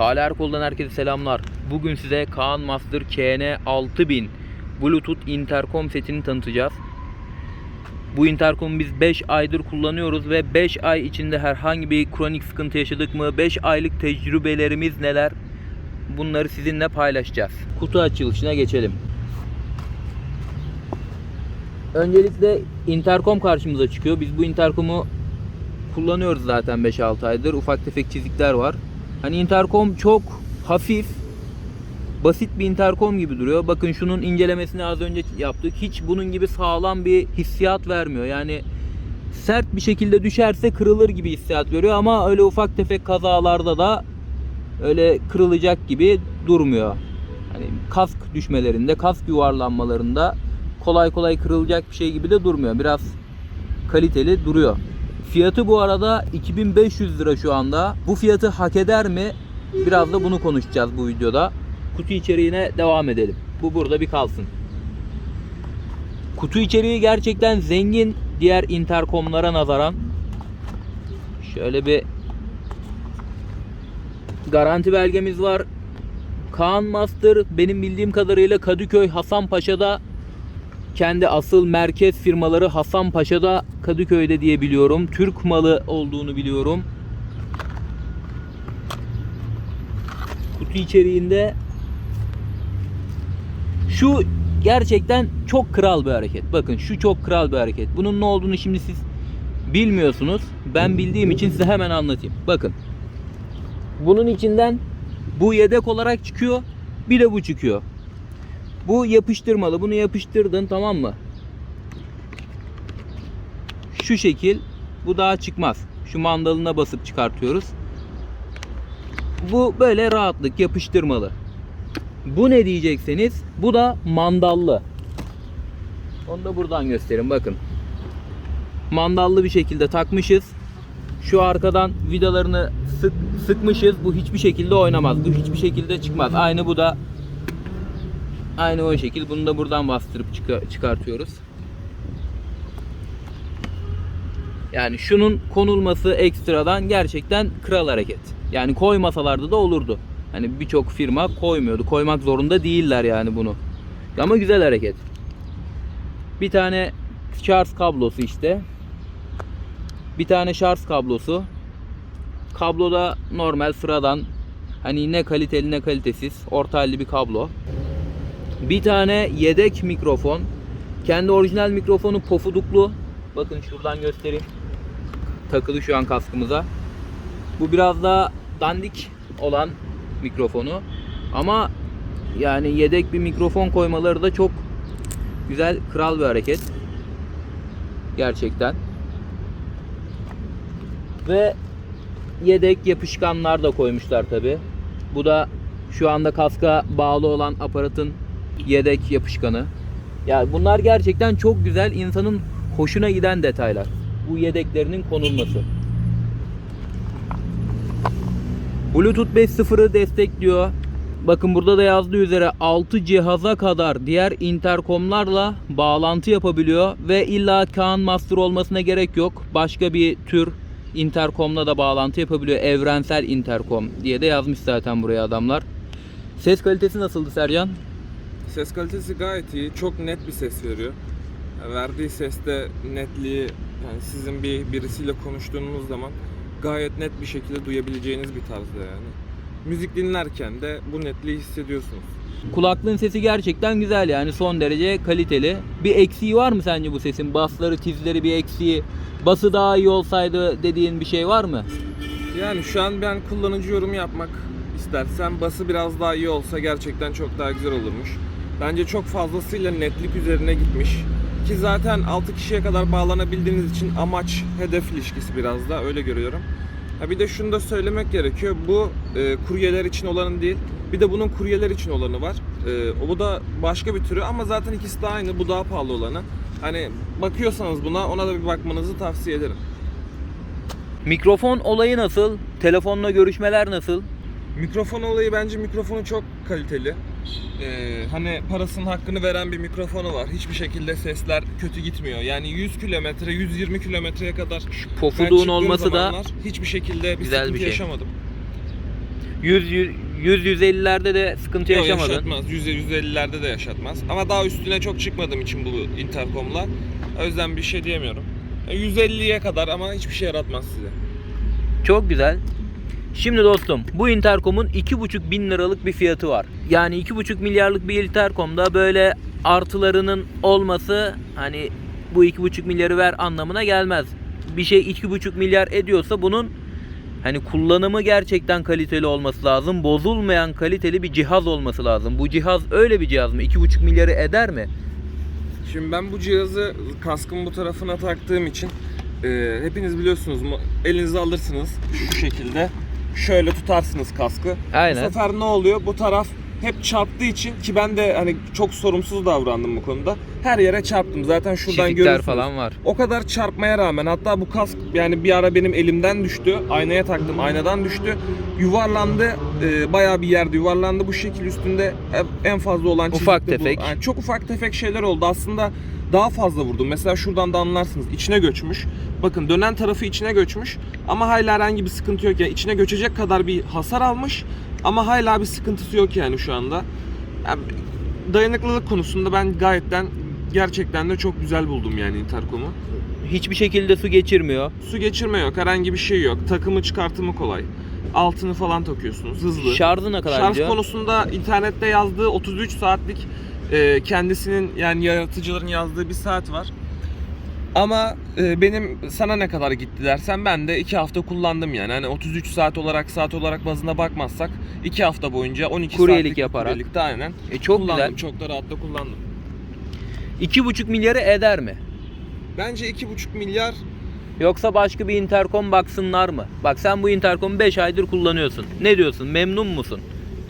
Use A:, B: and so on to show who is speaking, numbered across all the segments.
A: Salih Erkol'dan herkese selamlar. Bugün size Kaan Master KN 6000 Bluetooth interkom setini tanıtacağız. Bu interkomu biz 5 aydır kullanıyoruz ve 5 ay içinde herhangi bir kronik sıkıntı yaşadık mı? 5 aylık tecrübelerimiz neler? Bunları sizinle paylaşacağız. Kutu açılışına geçelim. Öncelikle interkom karşımıza çıkıyor. Biz bu interkomu kullanıyoruz zaten 5-6 aydır. Ufak tefek çizikler var. Hani interkom çok hafif, basit bir interkom gibi duruyor. Bakın şunun incelemesini az önce yaptık. Hiç bunun gibi sağlam bir hissiyat vermiyor. Yani sert bir şekilde düşerse kırılır gibi hissiyat veriyor ama öyle ufak tefek kazalarda da öyle kırılacak gibi durmuyor. Hani kask düşmelerinde, kask yuvarlanmalarında kolay kolay kırılacak bir şey gibi de durmuyor. Biraz kaliteli duruyor. Fiyatı bu arada 2500 lira şu anda. Bu fiyatı hak eder mi? Biraz da bunu konuşacağız bu videoda. Kutu içeriğine devam edelim. Bu burada bir kalsın. Kutu içeriği gerçekten zengin diğer interkomlara nazaran. Şöyle bir garanti belgemiz var. Kaan Master benim bildiğim kadarıyla Kadıköy Hasanpaşa'da kendi asıl merkez firmaları Hasanpaşa'da Kadıköy'de diye biliyorum. Türk malı olduğunu biliyorum. Kutu içeriğinde şu gerçekten çok kral bir hareket. Bakın şu çok kral bir hareket. Bunun ne olduğunu şimdi siz bilmiyorsunuz. Ben bildiğim için size hemen anlatayım. Bakın. Bunun içinden bu yedek olarak çıkıyor. Bir de bu çıkıyor. Bu yapıştırmalı. Bunu yapıştırdın tamam mı? Şu şekil. Bu daha çıkmaz. Şu mandalına basıp çıkartıyoruz. Bu böyle rahatlık yapıştırmalı. Bu ne diyecekseniz bu da mandallı. Onu da buradan göstereyim bakın. Mandallı bir şekilde takmışız. Şu arkadan vidalarını sık, sıkmışız. Bu hiçbir şekilde oynamaz. Bu hiçbir şekilde çıkmaz. Aynı bu da Aynı o şekil. Bunu da buradan bastırıp çıka- çıkartıyoruz. Yani şunun konulması ekstradan gerçekten kral hareket. Yani koymasalardı da olurdu. Hani birçok firma koymuyordu. Koymak zorunda değiller yani bunu. Ama güzel hareket. Bir tane şarj kablosu işte. Bir tane şarj kablosu. Kabloda normal sıradan hani ne kaliteli ne kalitesiz orta halli bir kablo. Bir tane yedek mikrofon. Kendi orijinal mikrofonu pofuduklu. Bakın şuradan göstereyim. Takılı şu an kaskımıza. Bu biraz daha dandik olan mikrofonu. Ama yani yedek bir mikrofon koymaları da çok güzel, kral bir hareket. Gerçekten. Ve yedek yapışkanlar da koymuşlar tabi. Bu da şu anda kaska bağlı olan aparatın yedek yapışkanı. Ya bunlar gerçekten çok güzel, insanın hoşuna giden detaylar. Bu yedeklerinin konulması. Bluetooth 5.0'ı destekliyor. Bakın burada da yazdığı üzere 6 cihaza kadar diğer interkomlarla bağlantı yapabiliyor ve illa Kaan Master olmasına gerek yok. Başka bir tür interkomla da bağlantı yapabiliyor. Evrensel interkom diye de yazmış zaten buraya adamlar. Ses kalitesi nasıldı Sercan?
B: Ses kalitesi gayet iyi. Çok net bir ses veriyor. Verdiği seste netliği yani sizin bir birisiyle konuştuğunuz zaman gayet net bir şekilde duyabileceğiniz bir tarzda yani. Müzik dinlerken de bu netliği hissediyorsunuz.
A: Kulaklığın sesi gerçekten güzel yani son derece kaliteli. Bir eksiği var mı sence bu sesin? Basları, tizleri bir eksiği. Bası daha iyi olsaydı dediğin bir şey var mı?
B: Yani şu an ben kullanıcı yorum yapmak istersem bası biraz daha iyi olsa gerçekten çok daha güzel olurmuş. Bence çok fazlasıyla netlik üzerine gitmiş. Ki zaten 6 kişiye kadar bağlanabildiğiniz için amaç hedef ilişkisi biraz da öyle görüyorum. Ha bir de şunu da söylemek gerekiyor. Bu e, kuryeler için olanın değil. Bir de bunun kuryeler için olanı var. E, bu da başka bir türü ama zaten ikisi de aynı. Bu daha pahalı olanı. Hani bakıyorsanız buna ona da bir bakmanızı tavsiye ederim.
A: Mikrofon olayı nasıl? Telefonla görüşmeler nasıl?
B: Mikrofon olayı bence mikrofonu çok kaliteli. Ee, hani parasının hakkını veren bir mikrofonu var. Hiçbir şekilde sesler kötü gitmiyor. Yani 100 kilometre, 120 kilometreye kadar ben
A: Pofuduğun olması da
B: hiçbir şekilde bir
A: güzel
B: sıkıntı
A: bir şey.
B: yaşamadım.
A: 100 100 150'lerde de sıkıntı
B: Yok,
A: yaşamadın.
B: yaşatmaz. 100 150'lerde de yaşatmaz. Ama daha üstüne çok çıkmadığım için bu interkomla. O yüzden bir şey diyemiyorum. E, 150'ye kadar ama hiçbir şey yaratmaz size.
A: Çok güzel. Şimdi dostum bu interkomun 2,5 bin liralık bir fiyatı var. Yani 2,5 milyarlık bir interkomda böyle artılarının olması hani bu 2,5 milyarı ver anlamına gelmez. Bir şey 2,5 milyar ediyorsa bunun hani kullanımı gerçekten kaliteli olması lazım. Bozulmayan kaliteli bir cihaz olması lazım. Bu cihaz öyle bir cihaz mı? 2,5 milyarı eder mi?
B: Şimdi ben bu cihazı kaskın bu tarafına taktığım için e, hepiniz biliyorsunuz elinize alırsınız bu şekilde. Şöyle tutarsınız kaskı.
A: Aynen.
B: Bu sefer ne oluyor? Bu taraf hep çarptığı için ki ben de hani çok sorumsuz davrandım bu konuda. Her yere çarptım. Zaten şuradan
A: Çizikler
B: görürsünüz.
A: falan var.
B: O kadar çarpmaya rağmen hatta bu kask yani bir ara benim elimden düştü. Aynaya taktım aynadan düştü. Yuvarlandı. E, bayağı bir yerde yuvarlandı. Bu şekil üstünde en fazla olan
A: Ufak
B: çizik de bu.
A: tefek.
B: Yani çok ufak tefek şeyler oldu. Aslında daha fazla vurdum. Mesela şuradan da anlarsınız. İçine göçmüş. Bakın dönen tarafı içine göçmüş. Ama hala herhangi bir sıkıntı yok. Yani içine göçecek kadar bir hasar almış. Ama hala bir sıkıntısı yok yani şu anda. Yani dayanıklılık konusunda ben gayetten gerçekten de çok güzel buldum yani interkomu.
A: Hiçbir şekilde su geçirmiyor.
B: Su geçirme yok, herhangi bir şey yok. Takımı çıkartımı kolay. Altını falan takıyorsunuz, hızlı.
A: Şarjı ne kadar
B: Şarj
A: gidiyor?
B: konusunda internette yazdığı 33 saatlik e, kendisinin yani yaratıcıların yazdığı bir saat var. Ama e, benim sana ne kadar gitti dersen ben de 2 hafta kullandım yani. Hani 33 saat olarak saat olarak bazına bakmazsak 2 hafta boyunca 12
A: Kuryelik
B: saatlik
A: yaparak.
B: kuryelikte aynen.
A: E çok
B: kullandım.
A: güzel.
B: Çok da rahatla kullandım.
A: 2,5 milyarı eder mi?
B: Bence 2,5 milyar
A: Yoksa başka bir interkom baksınlar mı? Bak sen bu interkomu 5 aydır kullanıyorsun. Ne diyorsun? Memnun musun?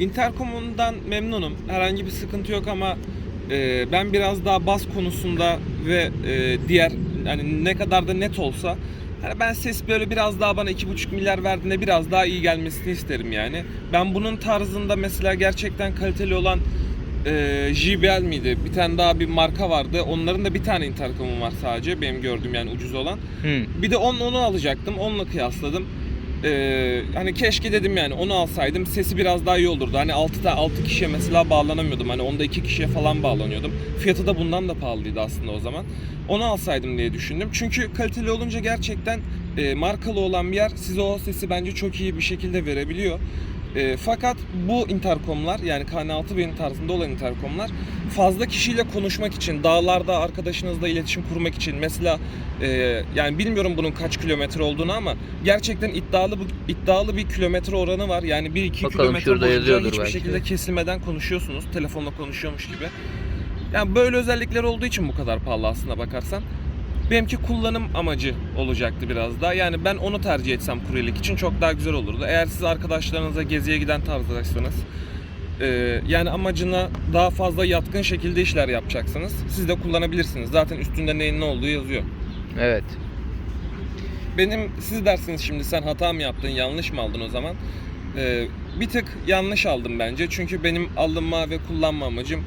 B: Intercom'undan memnunum. Herhangi bir sıkıntı yok ama e, ben biraz daha bas konusunda ve e, diğer yani ne kadar da net olsa hani ben ses böyle biraz daha bana 2,5 milyar verdiğinde biraz daha iyi gelmesini isterim yani. Ben bunun tarzında mesela gerçekten kaliteli olan e, JBL miydi? Bir tane daha bir marka vardı. Onların da bir tane intercom'u var sadece. Benim gördüğüm yani ucuz olan.
A: Hı.
B: Bir de onu, onu alacaktım. Onunla kıyasladım. Ee, hani keşke dedim yani onu alsaydım sesi biraz daha iyi olurdu. Hani 6 ta 6 kişiye mesela bağlanamıyordum. Hani onda 2 kişiye falan bağlanıyordum. Fiyatı da bundan da pahalıydı aslında o zaman. Onu alsaydım diye düşündüm. Çünkü kaliteli olunca gerçekten e, markalı olan bir yer size o sesi bence çok iyi bir şekilde verebiliyor. E, fakat bu interkomlar yani KN6000 tarzında olan interkomlar fazla kişiyle konuşmak için, dağlarda arkadaşınızla iletişim kurmak için mesela e, yani bilmiyorum bunun kaç kilometre olduğunu ama gerçekten iddialı bu iddialı bir kilometre oranı var. Yani 1-2
A: Bakalım
B: kilometre boyunca hiçbir
A: belki.
B: şekilde kesilmeden konuşuyorsunuz. Telefonla konuşuyormuş gibi. Yani böyle özellikler olduğu için bu kadar pahalı aslında bakarsan. Benimki kullanım amacı olacaktı biraz daha. Yani ben onu tercih etsem kuryelik için çok daha güzel olurdu. Eğer siz arkadaşlarınıza geziye giden tarzdaysanız e, yani amacına daha fazla yatkın şekilde işler yapacaksınız. Siz de kullanabilirsiniz. Zaten üstünde neyin ne olduğu yazıyor.
A: Evet.
B: Benim siz dersiniz şimdi sen hata mı yaptın, yanlış mı aldın o zaman? Ee, bir tık yanlış aldım bence. Çünkü benim alınma ve kullanma amacım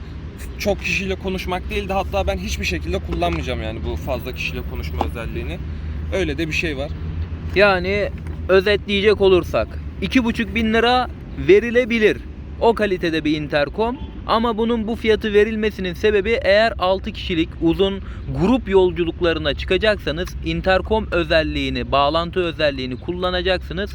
B: çok kişiyle konuşmak değildi. Hatta ben hiçbir şekilde kullanmayacağım yani bu fazla kişiyle konuşma özelliğini. Öyle de bir şey var.
A: Yani özetleyecek olursak 2,5 bin lira verilebilir. O kalitede bir interkom. Ama bunun bu fiyatı verilmesinin sebebi eğer 6 kişilik uzun grup yolculuklarına çıkacaksanız interkom özelliğini, bağlantı özelliğini kullanacaksınız.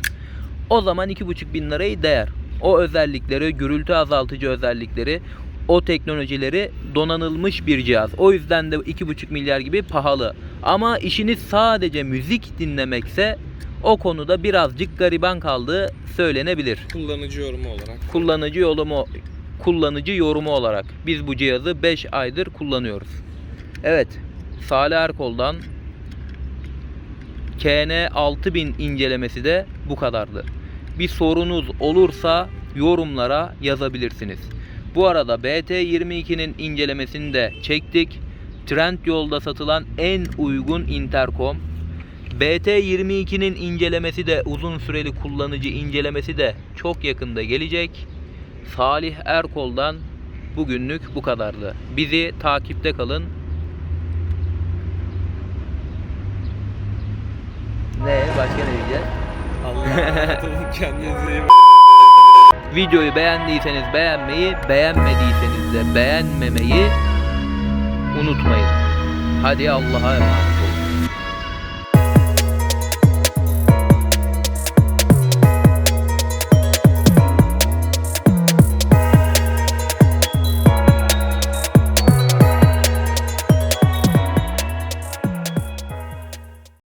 A: O zaman 2,5 bin lirayı değer. O özellikleri, gürültü azaltıcı özellikleri, o teknolojileri donanılmış bir cihaz. O yüzden de 2,5 milyar gibi pahalı. Ama işiniz sadece müzik dinlemekse o konuda birazcık gariban kaldığı söylenebilir.
B: Kullanıcı yorumu olarak.
A: Kullanıcı yorumu kullanıcı yorumu olarak biz bu cihazı 5 aydır kullanıyoruz. Evet. Salih Erkol'dan KN 6000 incelemesi de bu kadardı. Bir sorunuz olursa yorumlara yazabilirsiniz. Bu arada BT22'nin incelemesini de çektik. Trend yolda satılan en uygun interkom. BT22'nin incelemesi de uzun süreli kullanıcı incelemesi de çok yakında gelecek. Salih Erkol'dan bugünlük bu kadardı. Bizi takipte kalın. Ne? Başka ne diyeceğiz?
B: Allah'a emanet olun. Kendinize iyi bakın.
A: Videoyu beğendiyseniz beğenmeyi, beğenmediyseniz de beğenmemeyi unutmayın. Hadi Allah'a emanet.